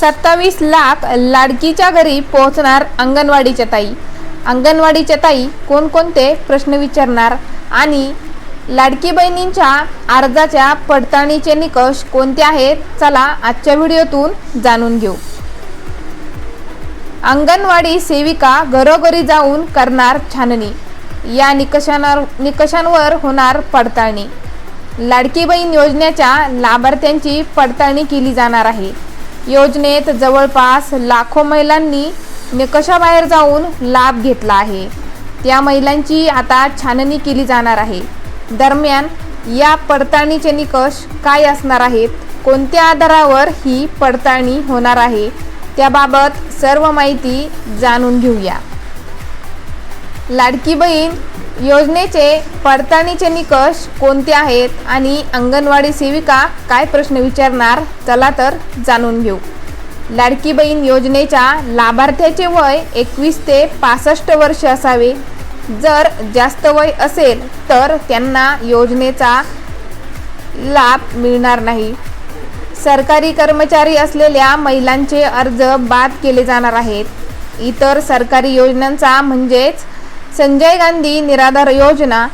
सत्तावीस लाख लाडकीच्या घरी पोहोचणार अंगणवाडीच्या ताई. अंगणवाडीच्या ताई कोणकोणते प्रश्न विचारणार? आणि लाडकी बहिणींच्या अर्जाच्या पडताळणीचे निकष कोणते आहेत? चला आजच्या व्हिडिओतून जाणून घेऊ. अंगणवाडी सेविका घरोघरी जाऊन करणार छाननी. या निकषांवर निकषांवर होणार पडताळणी. लाडकी बहीण योजनेच्या लाभार्थ्यांची पडताळणी केली जाणार आहे. योजनेत जवळपास लाखो महिलांनी निकषाबाहेर जाऊन लाभ घेतला आहे. त्या महिलांची आता छाननी केली जाणार आहे. दरम्यान या पडताळणीचे निकष काय असणार आहेत? कोणत्या आधारावर ही पडताळणी होणार आहे? त्याबाबत सर्व माहिती जाणून घेऊया. लाडकी बहीण योजनेचे पडताळणीचे निकष कोणते आहेत आणि अंगणवाडी सेविका काय प्रश्न विचारणार चला तर जाणून घेऊ. लाडकी बहीण योजनेच्या लाभार्थ्याचे वय एकवीस ते पासष्ट वर्ष असावे. जर जास्त वय असेल तर त्यांना योजनेचा लाभ मिळणार नाही. सरकारी कर्मचारी असलेल्या महिलांचे अर्ज बाद केले जाणार आहेत. इतर सरकारी योजनांचा म्हणजेच संजय गांधी निराधार योजना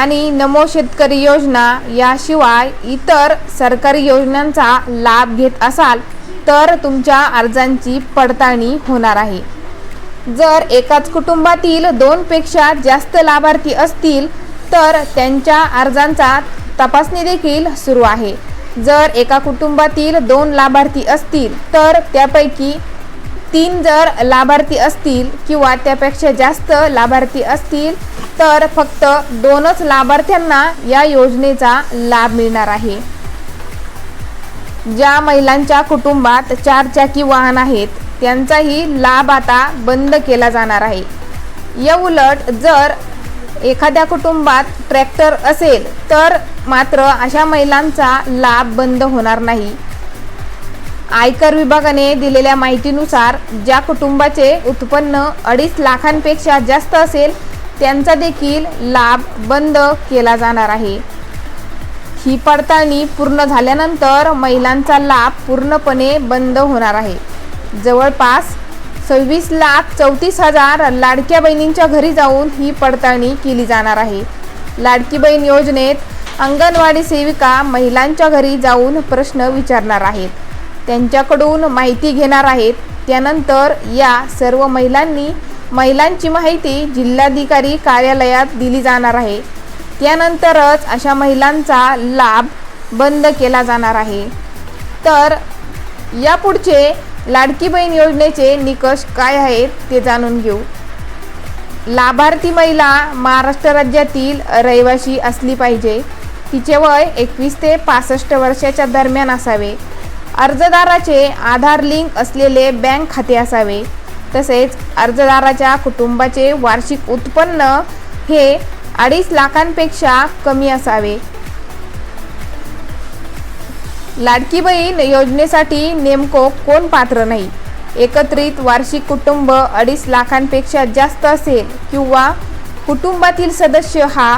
आणि नमो शेतकरी योजना याशिवाय इतर सरकारी योजनांचा लाभ घेत असाल तर तुमच्या अर्जांची पडताळणी होणार आहे. जर एकाच कुटुंबातील दोनपेक्षा जास्त लाभार्थी असतील तर त्यांच्या अर्जांचा तपासणी देखील सुरू आहे. जर एका कुटुंबातील दोन लाभार्थी असतील तर त्यापैकी तीन जर लाभार्थी असतील किंवा त्यापेक्षा जास्त लाभार्थी असतील तर फक्त दोनच लाभार्थ्यांना या योजनेचा लाभ मिळणार आहे. ज्या महिलांच्या कुटुंबात चारचाकी वाहन आहेत त्यांचाही लाभ आता बंद केला जाणार आहे. या उलट जर एखाद्या कुटुंबात ट्रॅक्टर असेल तर मात्र अशा महिलांचा लाभ बंद होणार नाही. आयकर विभागाने दिलेल्या माहितीनुसार ज्या कुटुंबाचे उत्पन्न अडीच लाखांपेक्षा जास्त असेल त्यांचा देखील लाभ बंद केला जाणार आहे. ही पडताळणी पूर्ण झाल्यानंतर महिलांचा लाभ पूर्णपणे बंद होणार आहे. जवळपास सव्वीस लाख चौतीस हजार लाडक्या बहिणींच्या घरी जाऊन ही पडताळणी केली जाणार आहे. लाडकी बहीण योजनेत अंगणवाडी सेविका महिलांच्या घरी जाऊन प्रश्न विचारणार आहेत. त्यांच्याकडून माहिती घेणार आहेत. त्यानंतर या सर्व महिलांनी महिलांची माहिती जिल्हाधिकारी कार्यालयात दिली जाणार आहे. त्यानंतरच अशा महिलांचा लाभ बंद केला जाणार आहे. तर यापुढचे लाडकी बहीण योजनेचे निकष काय आहेत ते जाणून घेऊ. लाभार्थी महिला महाराष्ट्र राज्यातील रहिवासी असली पाहिजे. तिचे वय एकवीस ते पासष्ट वर्षाच्या दरम्यान असावे. अर्जदाराचे आधार लिंक असलेले बँक खाते असावे. तसेच अर्जदाराच्या कुटुंबाचे वार्षिक उत्पन्न हे अडीच लाखांपेक्षा कमी असावे. लाडकी बहीण योजनेसाठी नेमको कोण पात्र नाही? एकत्रित वार्षिक कुटुंब अडीच लाखांपेक्षा जास्त असेल किंवा कुटुंबातील सदस्य हा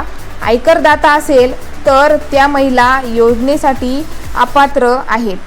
आयकरदाता असेल तर त्या महिला योजनेसाठी अपात्र आहेत.